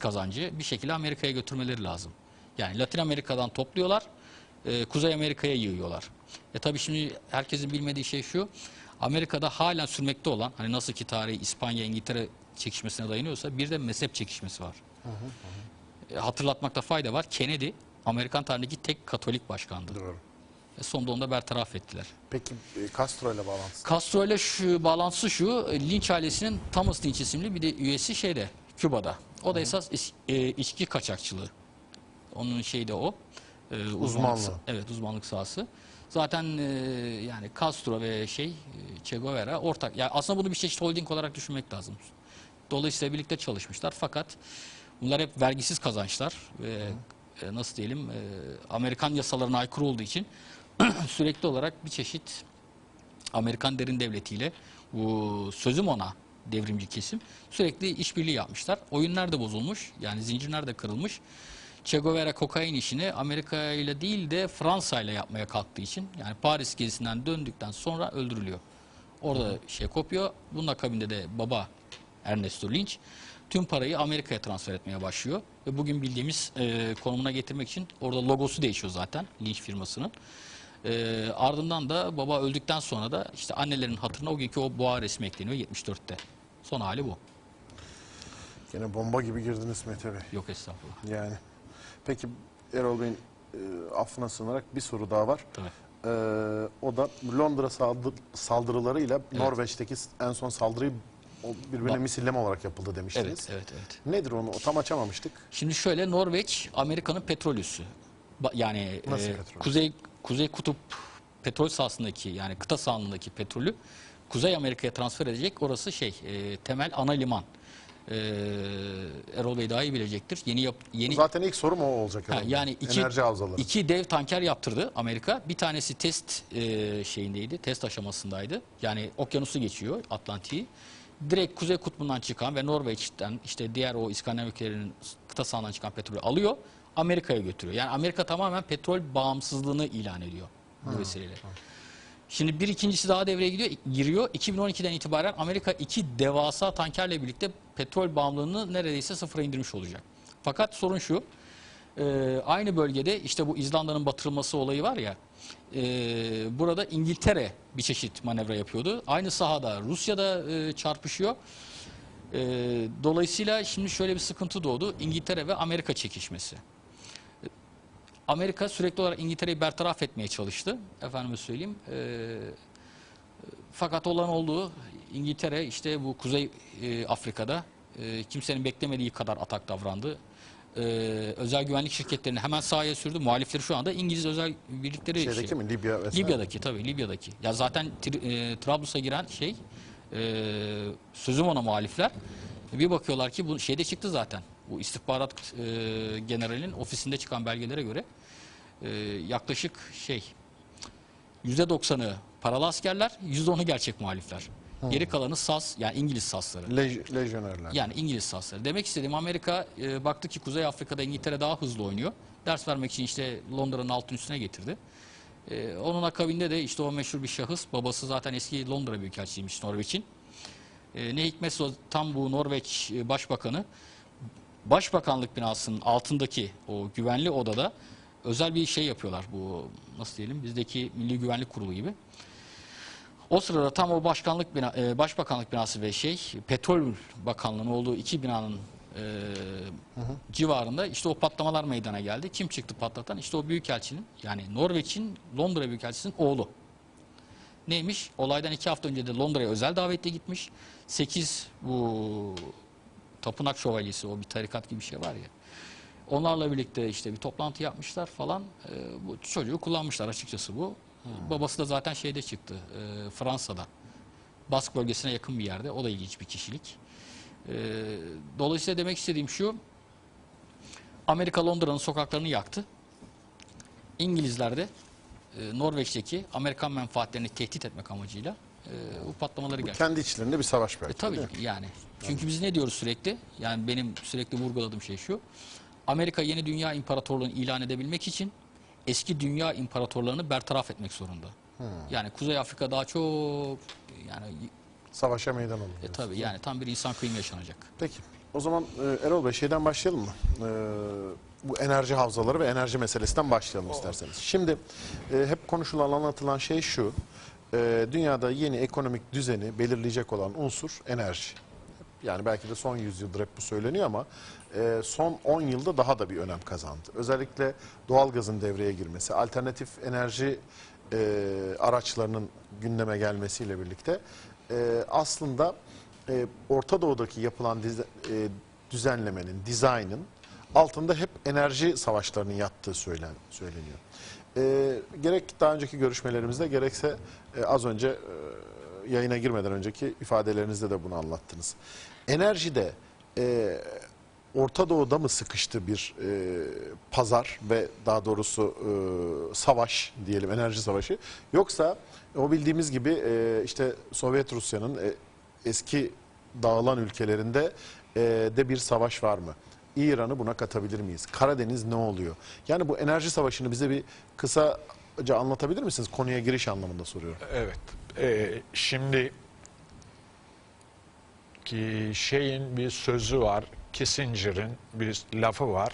kazancı bir şekilde Amerika'ya götürmeleri lazım. Yani Latin Amerika'dan topluyorlar, e, Kuzey Amerika'ya yığıyorlar. E tabii şimdi herkesin bilmediği şey şu, Amerika'da hala sürmekte olan, hani nasıl ki tarihi İspanya, İngiltere çekişmesine dayanıyorsa bir de mezhep çekişmesi var. E, hatırlatmakta fayda var. Kennedy Amerikan tarihindeki tek Katolik başkandı. Doğru. E, sonunda onu da bertaraf ettiler. Peki e, Castro ile bağlantısı. Castro ile şu bağlantısı şu, e, Lynch ailesinin Thomas Lynch isimli bir de üyesi şeyde, Küba'da. O da esas is- e, içki kaçakçılığı. Onun şeyi de o. E, uzmanlık- Uzmanlığı. Evet, uzmanlık sahası. Zaten e, yani Castro ve şey e, Che Guevara ortak. Yani aslında bunu bir çeşit holding olarak düşünmek lazım. Dolayısıyla birlikte çalışmışlar fakat bunlar hep vergisiz kazançlar ve e, nasıl diyelim e, Amerikan yasalarına aykırı olduğu için sürekli olarak bir çeşit Amerikan derin devletiyle bu sözüm ona devrimci kesim sürekli işbirliği yapmışlar. Oyunlar da bozulmuş. Yani zincirler de kırılmış. Che Guevara kokain işini Amerika ile değil de Fransa ile yapmaya kalktığı için yani Paris gezisinden döndükten sonra öldürülüyor. Orada şey kopuyor. Bunun akabinde de baba Ernesto Lynch tüm parayı Amerika'ya transfer etmeye başlıyor. Ve bugün bildiğimiz e, konumuna getirmek için orada logosu değişiyor zaten Lynch firmasının. E, ardından da baba öldükten sonra da işte annelerin hatırına o günkü o boğa resmi ekleniyor 74'te. Son hali bu. Yine bomba gibi girdiniz Mete Bey. Yok estağfurullah. Yani. Peki Erol Bey'in e, affına sığınarak bir soru daha var. Tabii. Ee, o da Londra saldır, saldırılarıyla Norveç'teki en son saldırıyı birbirine Ba- misilleme olarak yapıldı demiştiniz. Evet, evet, evet. Nedir onu? Tam açamamıştık. Şimdi şöyle Norveç Amerika'nın petrol üssü. Yani Nasıl e, petrol? Kuzey Kuzey Kutup petrol sahasındaki yani kıta sahanlığındaki petrolü Kuzey Amerika'ya transfer edecek. Orası şey e, temel ana liman. E, Erol Bey daha iyi bilecektir. Yeni yap, yeni Zaten ilk sorum o olacak. Ha, yani iki, Enerji havzaları. iki dev tanker yaptırdı Amerika. Bir tanesi test e, şeyindeydi, test aşamasındaydı. Yani okyanusu geçiyor Atlantik'i. Direkt Kuzey Kutbu'ndan çıkan ve Norveç'ten işte diğer o İskandinav ülkelerinin kıta sahanından çıkan petrolü alıyor. Amerika'ya götürüyor. Yani Amerika tamamen petrol bağımsızlığını ilan ediyor bu vesileyle. Şimdi bir ikincisi daha devreye gidiyor, giriyor. 2012'den itibaren Amerika iki devasa tankerle birlikte petrol bağımlılığını neredeyse sıfıra indirmiş olacak. Fakat sorun şu, e, aynı bölgede işte bu İzlanda'nın batırılması olayı var ya, e, burada İngiltere bir çeşit manevra yapıyordu. Aynı sahada Rusya'da e, çarpışıyor. E, dolayısıyla şimdi şöyle bir sıkıntı doğdu. İngiltere ve Amerika çekişmesi. Amerika sürekli olarak İngiltere'yi bertaraf etmeye çalıştı. Efendime söyleyeyim. Ee, fakat olan olduğu İngiltere işte bu Kuzey e, Afrika'da e, kimsenin beklemediği kadar atak davrandı. Ee, özel güvenlik şirketlerini hemen sahaya sürdü. Muhalifleri şu anda İngiliz özel birlikleri Şeydeki şey- mi? Libya vesaire. Libya'daki tabii Libya'daki. Ya zaten e, Trablus'a giren şey e, sözüm ona muhalifler. Bir bakıyorlar ki bu şeyde çıktı zaten. Bu istihbarat e, generalinin ofisinde çıkan belgelere göre e, yaklaşık şey %90'ı paralı askerler, %10'u gerçek muhalifler. Geri kalanı SAS yani İngiliz SAS'ları. Lej- lejyonerler. Yani İngiliz sasları. Demek istediğim Amerika e, baktı ki Kuzey Afrika'da İngiltere daha hızlı oynuyor. Ders vermek için işte Londra'nın altın üstüne getirdi. E, onun akabinde de işte o meşhur bir şahıs, babası zaten eski Londra Büyükelçisiymiş Norveç'in. E, ne hikmetse tam bu Norveç e, Başbakanı Başbakanlık binasının altındaki o güvenli odada özel bir şey yapıyorlar. Bu nasıl diyelim bizdeki Milli Güvenlik Kurulu gibi. O sırada tam o başkanlık bina, e, başbakanlık binası ve şey petrol bakanlığının olduğu iki binanın e, civarında işte o patlamalar meydana geldi. Kim çıktı patlatan? İşte o büyükelçinin yani Norveç'in Londra büyükelçisinin oğlu. Neymiş? Olaydan iki hafta önce de Londra'ya özel davetle gitmiş. Sekiz bu tapınak şövalyesi o bir tarikat gibi bir şey var ya. Onlarla birlikte işte bir toplantı yapmışlar falan. E, bu çocuğu kullanmışlar açıkçası bu. Babası da zaten şeyde çıktı. e, Fransa'da. Bask bölgesine yakın bir yerde. O da ilginç bir kişilik. E, dolayısıyla demek istediğim şu. Amerika Londra'nın sokaklarını yaktı. İngilizler de e, Norveç'teki Amerikan menfaatlerini tehdit etmek amacıyla e, bu patlamaları gerçekleştirdi. Kendi içlerinde bir savaş E, belki. tabii değil mi? yani. Çünkü biz ne diyoruz sürekli? Yani benim sürekli vurguladığım şey şu. Amerika yeni dünya imparatorluğunu ilan edebilmek için eski dünya imparatorlarını bertaraf etmek zorunda. Yani Kuzey Afrika daha çok yani Savaşa meydan olur. e, tabii yani tam bir insan kıyımı yaşanacak. Peki. O zaman e, Erol Bey şeyden başlayalım mı? E, bu enerji havzaları ve enerji meselesinden başlayalım isterseniz. Şimdi e, hep konuşulan, anlatılan şey şu. E, dünyada yeni ekonomik düzeni belirleyecek olan unsur enerji. Yani belki de son yüzyıldır hep bu söyleniyor ama e, son 10 yılda daha da bir önem kazandı. Özellikle doğalgazın devreye girmesi, alternatif enerji e, araçlarının gündeme gelmesiyle birlikte e, aslında e, Orta Doğu'daki yapılan e, düzenlemenin, dizaynın altında hep enerji savaşlarının yattığı söylen, söyleniyor. E, gerek daha önceki görüşmelerimizde gerekse e, az önce e, yayına girmeden önceki ifadelerinizde de bunu anlattınız. Enerjide e, Orta Doğu'da mı sıkıştı bir e, pazar ve daha doğrusu e, savaş diyelim enerji savaşı yoksa o bildiğimiz gibi e, işte Sovyet Rusya'nın e, eski dağılan ülkelerinde e, de bir savaş var mı? İran'ı buna katabilir miyiz? Karadeniz ne oluyor? Yani bu enerji savaşını bize bir kısaca anlatabilir misiniz? Konuya giriş anlamında soruyorum. Evet. Ee, şimdi ki şeyin bir sözü var. Kissinger'in bir lafı var.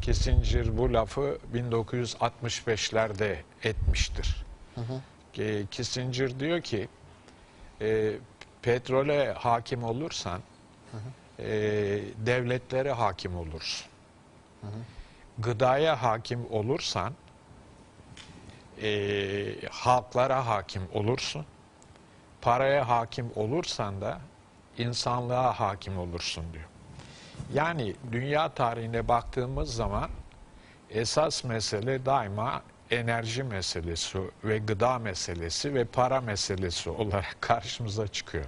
Kissinger bu lafı 1965'lerde etmiştir. Ki Kissinger diyor ki e, petrole hakim olursan e, devletlere hakim olursun. Gıdaya hakim olursan e, halklara hakim olursun. Paraya hakim olursan da insanlığa hakim olursun diyor. Yani dünya tarihine baktığımız zaman esas mesele daima enerji meselesi ve gıda meselesi ve para meselesi olarak karşımıza çıkıyor.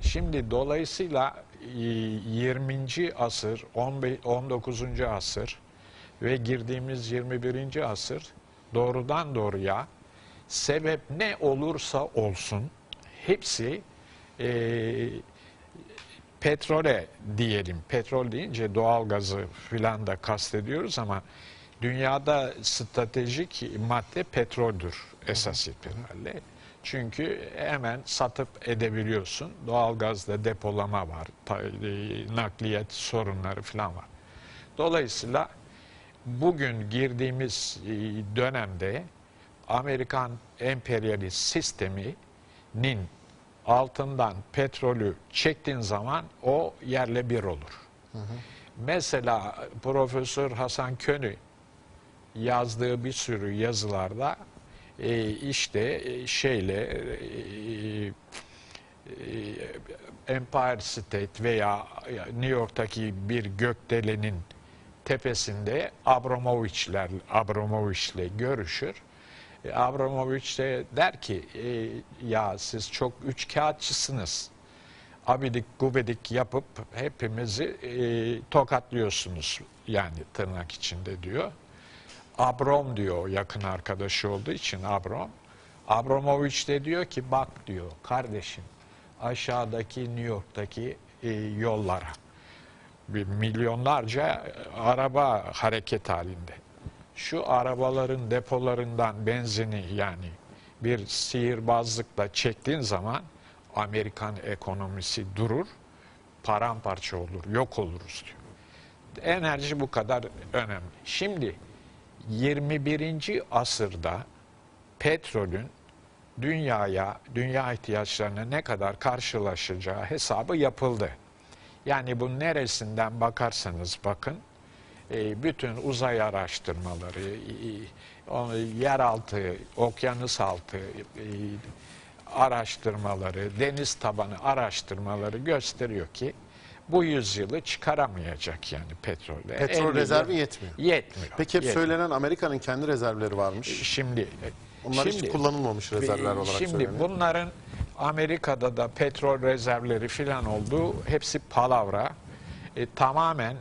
Şimdi dolayısıyla 20. asır, 15 19. asır ve girdiğimiz 21. asır doğrudan doğruya sebep ne olursa olsun hepsi e, petrole diyelim. Petrol deyince doğal gazı filan da kastediyoruz ama dünyada stratejik madde petroldür esas itibariyle. Çünkü hemen satıp edebiliyorsun. Doğalgazda depolama var, e, nakliyat sorunları falan var. Dolayısıyla bugün girdiğimiz e, dönemde Amerikan emperyalist sisteminin altından petrolü çektiğin zaman o yerle bir olur. Mesela Profesör Hasan Könü yazdığı bir sürü yazılarda e, işte e, şeyle e, e, Empire State veya New York'taki bir gökdelenin tepesinde Abramovich'ler Abramovich'le görüşür. E, Abramovich de der ki e, ya siz çok üç kağıtçısınız. Abidik gubedik yapıp hepimizi e, tokatlıyorsunuz yani tırnak içinde diyor. Abrom diyor yakın arkadaşı olduğu için Abrom. Abramovich de diyor ki bak diyor kardeşim aşağıdaki New York'taki e, yollara bir milyonlarca e, araba hareket halinde. Şu arabaların depolarından benzini yani bir sihirbazlıkla çektiğin zaman Amerikan ekonomisi durur, paramparça olur, yok oluruz diyor. Enerji bu kadar önemli. Şimdi 21. asırda petrolün dünyaya, dünya ihtiyaçlarına ne kadar karşılaşacağı hesabı yapıldı. Yani bu neresinden bakarsanız bakın, e, bütün uzay araştırmaları, yeraltı, okyanus altı araştırmaları, deniz tabanı araştırmaları gösteriyor ki bu yüzyılı çıkaramayacak yani petrolde. Petrol 50 rezervi yetmiyor. Yetmiyor. Peki hep yetmiyor. söylenen Amerika'nın kendi rezervleri varmış. Şimdi Onlar hiç şimdi- kullanılmamış rezervler olarak Şimdi söyleniyor. bunların Amerika'da da petrol rezervleri filan olduğu hepsi palavra. E, tamamen